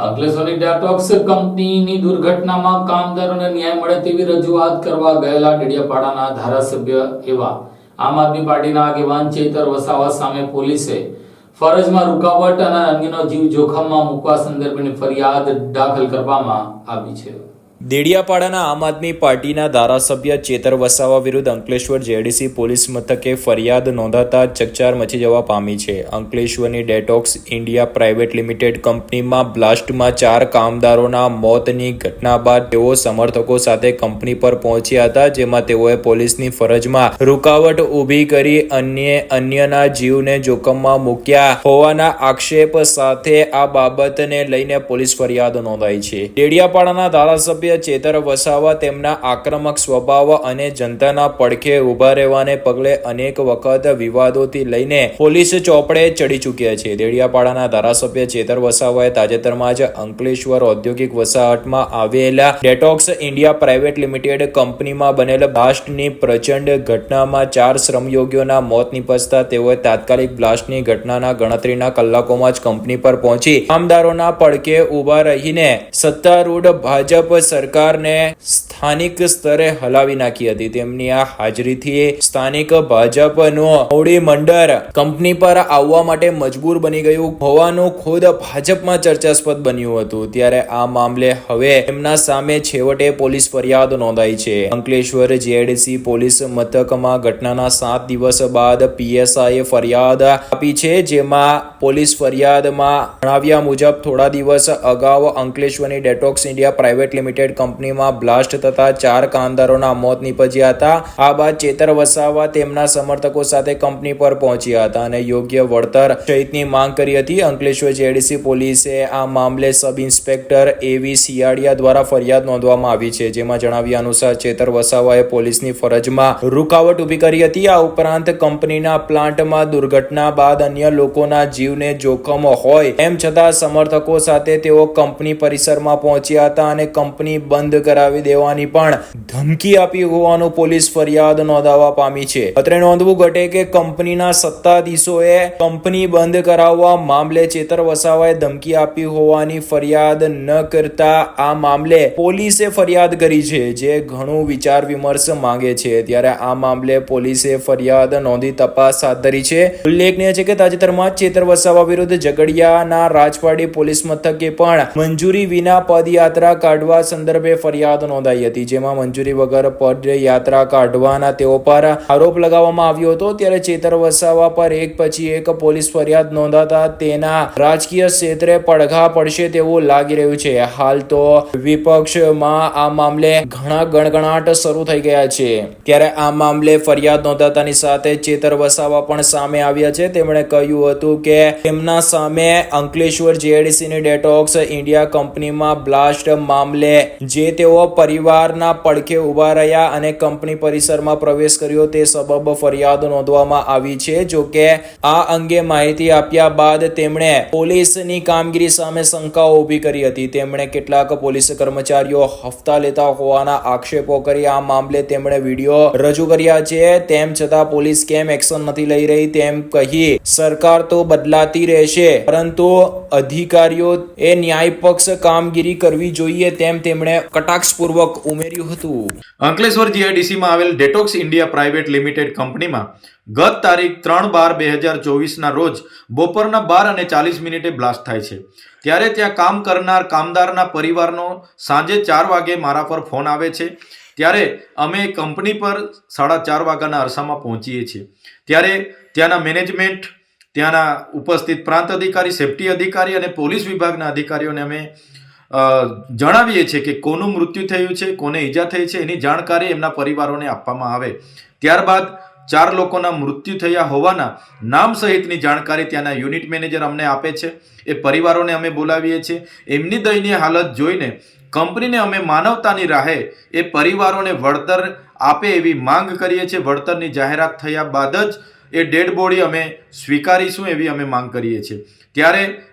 અંકલેશ્વરની detox કંપનીની દુર્ઘટનામાં કામદારોને ન્યાય મળે તેવી રજૂઆત કરવા ગયેલા ડેડિયાપાડાના ધારાસભ્ય એવા આમ આદમી પાર્ટીના આગેવાન ચેતર વસાવા સામે પોલીસે ફરજમાં રૂકાવટ અને અન્યનો જીવ જોખમમાં મૂકવા સંદર્ભની ફરિયાદ દાખલ કરવામાં આવી છે. દેડિયાપાડાના આમ આદમી પાર્ટીના ધારાસભ્ય ચેતર વસાવા વિરુદ્ધ અંકલેશ્વર જેડીસી પોલીસ મથકે ફરિયાદ નોંધાતા ચકચાર મચી જવા પામી છે. અંકલેશ્વરની ડેટોક્સ ઇન્ડિયા પ્રાઇવેટ લિમિટેડ કંપનીમાં બ્લાસ્ટમાં ચાર કામદારોના મોતની ઘટના બાદ તેઓ સમર્થકો સાથે કંપની પર પહોંચ્યા હતા, જેમાં તેઓએ પોલીસની ફરજમાં રૂકાવટ ઊભી કરી અન્ય, અન્યના જીવને જોખમમાં મૂક્યા હોવાના આક્ષેપ સાથે આ બાબતને લઈને પોલીસ ફરિયાદ નોંધાઈ છે. ડેડિયાપાડાના ધારાસભ્ય ચેતર વસાવા તેમના આક્રમક સ્વભાવ અને જનતાના પડખે ઊભા રહેવાને પગલે અનેક વખત વિવાદોથી લઈને પોલીસ ચોપડે ચડી ચૂક્યા છે. દેડિયાપાડાના ધારાસભ્ય ચેતર વસાવાએ તાજેતરમાં જ અંકલેશ્વર ઔદ્યોગિક વસાહતમાં આવેલા ડેટોક્સ ઇન્ડિયા પ્રાઇવેટ લિમિટેડ કંપનીમાં બનેલ બ્લાસ્ટની પ્રચંડ ઘટનામાં ચાર શ્રમયોગીઓના મોત નિપજતા તેઓએ તાત્કાલિક બ્લાસ્ટની ઘટનાના ગણતરીના કલાકોમાં જ કંપની પર પહોંચી. કામદારોના પડખે ઊભા રહીને સત્તારૂઢ ભાજપ સરકારને સ્થાનિક સ્તરે હલાવી નાખી હતી. તેમની આ હાજરીથી સ્થાનિક ભાજપનું મોવડી મંડળ કંપની પર આવવા માટે મજબૂર બની ગયું હોવાનું ખુદ ભાજપમાં ચર્ચાસ્પદ બન્યું હતું. ત્યારે આ મામલે હવે તેમના સામે છેવટે પોલીસ ફરિયાદ નોંધાઈ છે. અંકલેશ્વર જીઆઈડીસી પોલીસ મથકમાં ઘટનાના સાત દિવસ બાદ પીએસઆઈએ ફરિયાદ આપી છે, જેમાં પોલીસ ફરિયાદમાં જણાવ્યા મુજબ થોડા દિવસ અગાઉ અંકલેશ્વરની ડેટોક્સ ઇન્ડિયા પ્રાઇવેટ લિમિટેડ કંપનીમાં બ્લાસ્ટ થતા ચાર કામદારોના મોત નીપજ્યા હતા. આ બાદ ચેતર વસાવા તેમના સમર્થકો સાથે કંપની પર પહોંચ્યા હતા અને યોગ્ય વળતર સહિતની માંગ કરી હતી. અંકલેશ્વર જેડીસી પોલીસે આ મામલે સબ ઇન્સ્પેક્ટર એવી સિયાડિયા દ્વારા ફરિયાદ નોંધવામાં આવી છે, જેમાં જણાવ્યા અનુસાર ચેતર વસાવાએ પોલીસની ફરજમાં રૂકાવટ ઊભી કરી હતી. આ ઉપરાંત કંપનીના પ્લાન્ટમાં દુર્ઘટના બાદ અન્ય લોકોના જીવને જોખમ હોય, એમ છતાં સમર્થકો સાથે તેઓ કંપની પરિસરમાં પહોંચ્યા હતા અને કંપની બંધ કરાવી દેવાની પણ ધમકી આપી હોવાનું પોલીસ ફરિયાદ નોંધાવા પામી છે. અત્રે નોંધવું ઘટે કે કંપનીના સત્તાધીશોએ કંપની બંધ કરાવવા મામલે ચેતર વસાવાએ ધમકી આપી હોવાની ફરિયાદ ન કરતા આ મામલે પોલીસે ફરિયાદ કરી છે, જે ઘણું વિચાર વિમર્શ માંગે છે. ત્યારે આ મામલે પોલીસે ફરિયાદ નોંધી તપાસ હાથ ધરી છે. ઉલ્લેખનીય છે કે તાજેતરમાં ચેતર વસાવા વિરુદ્ધ ઝઘડિયાના રાજપાડી પોલીસ મથકે પણ મંજૂરી વિના પદયાત્રા કાઢવા સંદર્ભે ફરિયાદ નોંધાઈ હતી, જેમાં મંજૂરી વગર પદયાત્રા કાઢવાના તેઓ પર આરોપ લગાવવામાં આવ્યો હતો. ત્યારે ચેતર વસાવા પર એક પછી એક પોલીસ ફરિયાદ નોંધાતા તેના રાજકીય ક્ષેત્રે પડઘા પડશે તેવું લાગી રહ્યું છે. હાલ તો વિપક્ષમાં આ મામલે ઘણા ગણગણાટ શરૂ થઈ ગયા છે. ત્યારે આ મામલે ફરિયાદ નોંધાતાની સાથે ચેતર વસાવા પણ સામે આવ્યા છે. તેમણે કહ્યું હતું કે તેમના સામે અંકલેશ્વર જેડીસી ની ડેટોક્સ ઇન્ડિયા કંપનીમાં બ્લાસ્ટ મામલે જે તેઓ પરિવારના પડખે ઊભા રહ્યા અને કંપની પરિસરમાં પ્રવેશ કર્યો, તે સબબ ફરિયાદ નોંધવામાં આવી છે. જો કે આ અંગે માહિતી આપ્યા બાદ તેમણે પોલીસની કામગીરી સામે શંકાઓ ઊભી કરી હતી. તેમણે કેટલાક પોલીસ કર્મચારીઓ હફતા લેતા હોવાના આક્ષેપો કરી આ મામલે તેમણે વીડિયો રજૂ કર્યા છે. તેમ છતાં પોલીસ કેમ એક્શન નથી લઈ રહી તેમ કહી સરકાર તો બદલાતી રહેશે, પરંતુ અધિકારીઓ એ ન્યાય પક્ષ કામગીરી કરવી જોઈએ તેમ તેમણે કટાક્ષપૂર્વક ઉમેર્યું હતું. અંકલેશ્વર જીઆઈડીસીમાં આવેલ ડેટોક્સ ઇન્ડિયા પ્રાઇવેટ લિમિટેડ કંપનીમાં ગત તારીખ ત્રણ બાર બે હજાર ચોવીસના રોજ બપોરના બાર અને ચાલીસ મિનિટે બ્લાસ્ટ થાય છે. ત્યારે ત્યાં કામ કરનાર કામદારના પરિવારનો સાંજે ચાર વાગે મારા પર ફોન આવે છે. ત્યારે અમે કંપની પર સાડા ચાર વાગ્યાના અરસામાં પહોંચીએ છીએ. ત્યારે ત્યાંના મેનેજમેન્ટ, ત્યાંના ઉપસ્થિત પ્રાંત અધિકારી, સેફટી અધિકારી અને પોલીસ વિભાગના અધિકારીઓને અમે જણાવીએ છીએ કે કોનું મૃત્યુ થયું છે, કોને ઈજા થઈ છે, એની જાણકારી એમના પરિવારોને આપવામાં આવે. ત્યારબાદ ચાર લોકોના મૃત્યુ થયા હોવાના નામ સહિતની જાણકારી ત્યાંના યુનિટ મેનેજર અમને આપે છે. એ પરિવારોને અમે બોલાવીએ છીએ. એમની દયનીય હાલત જોઈને કંપનીને અમે માનવતાની રાહે એ પરિવારોને વળતર આપે એવી માંગ કરીએ છીએ. વળતરની જાહેરાત થયા બાદ જ એ ડેડ બોડી અમે સ્વીકારીશું એવી અમે માંગ કરીએ છીએ. ત્યારે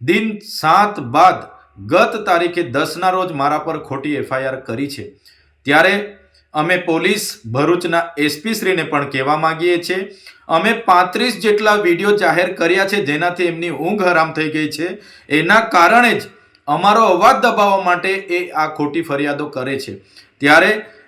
દિન સાત બાદ ગત તારીખે દસના રોજ મારા પર ખોટી એફઆઈઆર કરી છે. ત્યારે અમે પોલીસ ભરૂચના એસપી શ્રીને પણ કહેવા માંગીએ છીએ. અમે પાંત્રીસ જેટલા વીડિયો જાહેર કર્યા છે જેનાથી એમની ઊંઘ હરામ થઈ ગઈ છે. એના કારણે જ અમારો અવાજ દબાવવા માટે એ આ ખોટી ફરિયાદો કરે છે. ત્યારે